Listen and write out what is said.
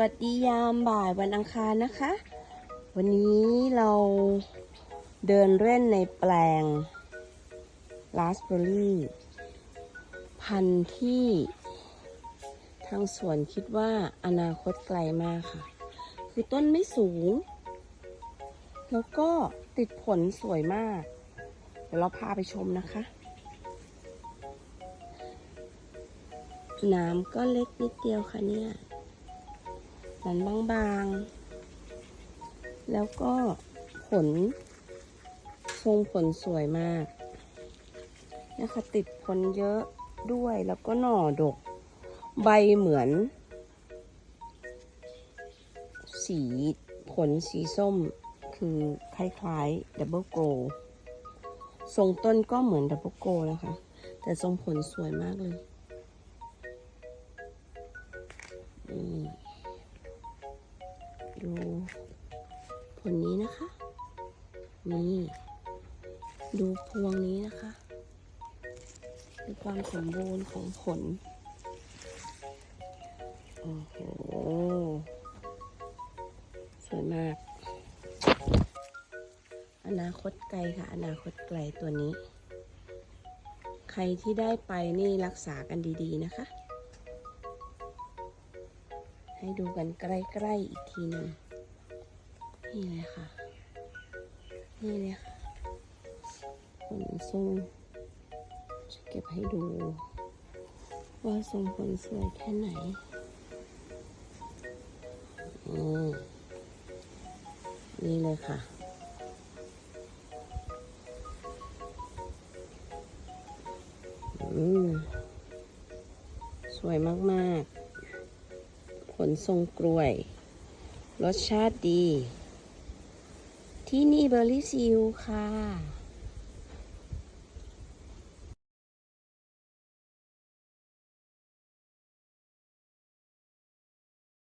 วัสดียามบ่ายวันอังคารนะคะ วันนี้เราเดินเล่นในแปลงราสเบอร์รี่พันธุ์ที่ทางสวนคิดว่าอนาคตไกลมากค่ะ คือต้นไม่สูง แล้วก็ติดผลสวยมาก เดี๋ยวเราพาไปชมนะคะ น้ำก็เล็กนิดเดียวค่ะเนี่ย นันบางๆ แล้วก็ผลทรงผลสวยมากนะคะติดผลเยอะด้วยแล้วก็หน่อดก ใบเหมือน สีผลสีส้มคือคล้ายๆดับเบิลโกลทรงต้นก็เหมือนดับเบิลโกลนะคะ แต่ทรงผลสวยมากเลย ดูผลนี้นะคะ นี่ ดูพวงนี้นะคะดูความสมบูรณ์ของผล โอ้โห สวยมาก อนาคตไกลค่ะ อนาคตไกลตัวนี้ ใครที่ได้ไปนี่รักษากันดี ๆ นะคะ ให้ดูกันใกล้ๆอีกทีหนึ่งนี่เลยค่ะ นี่เลยค่ะผลทรงจะเก็บให้ดู ว่าทรงผลสวยแค่ไหนอืมนี่เลยค่ะอืมสวยมาก ๆ ลทรงกล้วย รสชาติดี ที่นี่เบอร์รี่ซิลค่ะ